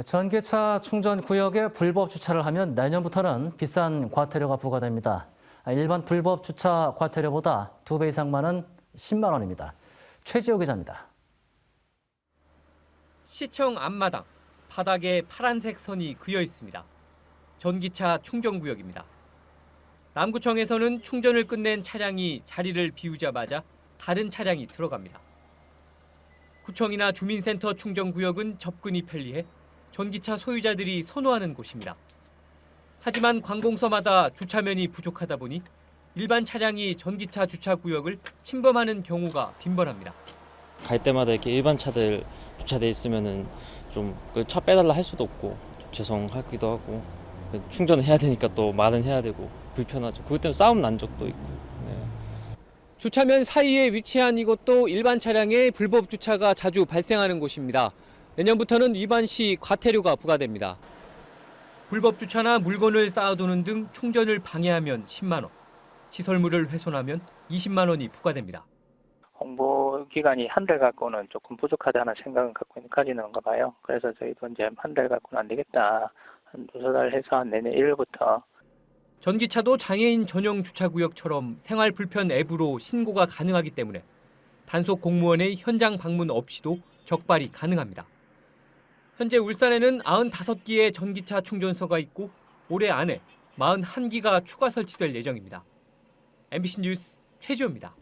전기차 충전 구역에 불법 주차를 하면 내년부터는 비싼 과태료가 부과됩니다. 일반 불법 주차 과태료보다 두 배 이상 많은 10만 원입니다. 최지호 기자입니다. 시청 앞마당 바닥에 파란색 선이 그여 있습니다. 전기차 충전 구역입니다. 남구청에서는 충전을 끝낸 차량이 자리를 비우자마자 다른 차량이 들어갑니다. 구청이나 주민센터 충전 구역은 접근이 편리해 전기차 소유자들이 선호하는 곳입니다. 하지만 관공서마다 주차면이 부족하다 보니 일반 차량이 전기차 주차 구역을 침범하는 경우가 빈번합니다. 갈 때마다 이렇게 일반 차들 주차돼 있으면은 좀그차 빼달라 할 수도 없고 좀 죄송하기도 하고 충전을 해야 되니까 또 말은 해야 되고 불편하죠. 그것 때문에 싸움 난 적도 있고. 네. 주차면 사이에 위치한 이곳도 일반 차량의 불법 주차가 자주 발생하는 곳입니다. 내년부터는 위반 시 과태료가 부과됩니다. 불법 주차나 물건을 쌓아두는 등 충전을 방해하면 10만 원, 시설물을 훼손하면 20만 원이 부과됩니다. 홍보 기간이 한 달 갖고는 조금 부족하다는 생각은 갖고 있는 가지는가 봐요. 그래서 저희도 이제 한 달 갖고는 안 되겠다. 한 두세 달 해서 한 내년 1월부터 전기차도 장애인 전용 주차구역처럼 생활 불편 앱으로 신고가 가능하기 때문에 단속 공무원의 현장 방문 없이도 적발이 가능합니다. 현재 울산에는 95기의 전기차 충전소가 있고 올해 안에 41기가 추가 설치될 예정입니다. MBC 뉴스 최지호입니다.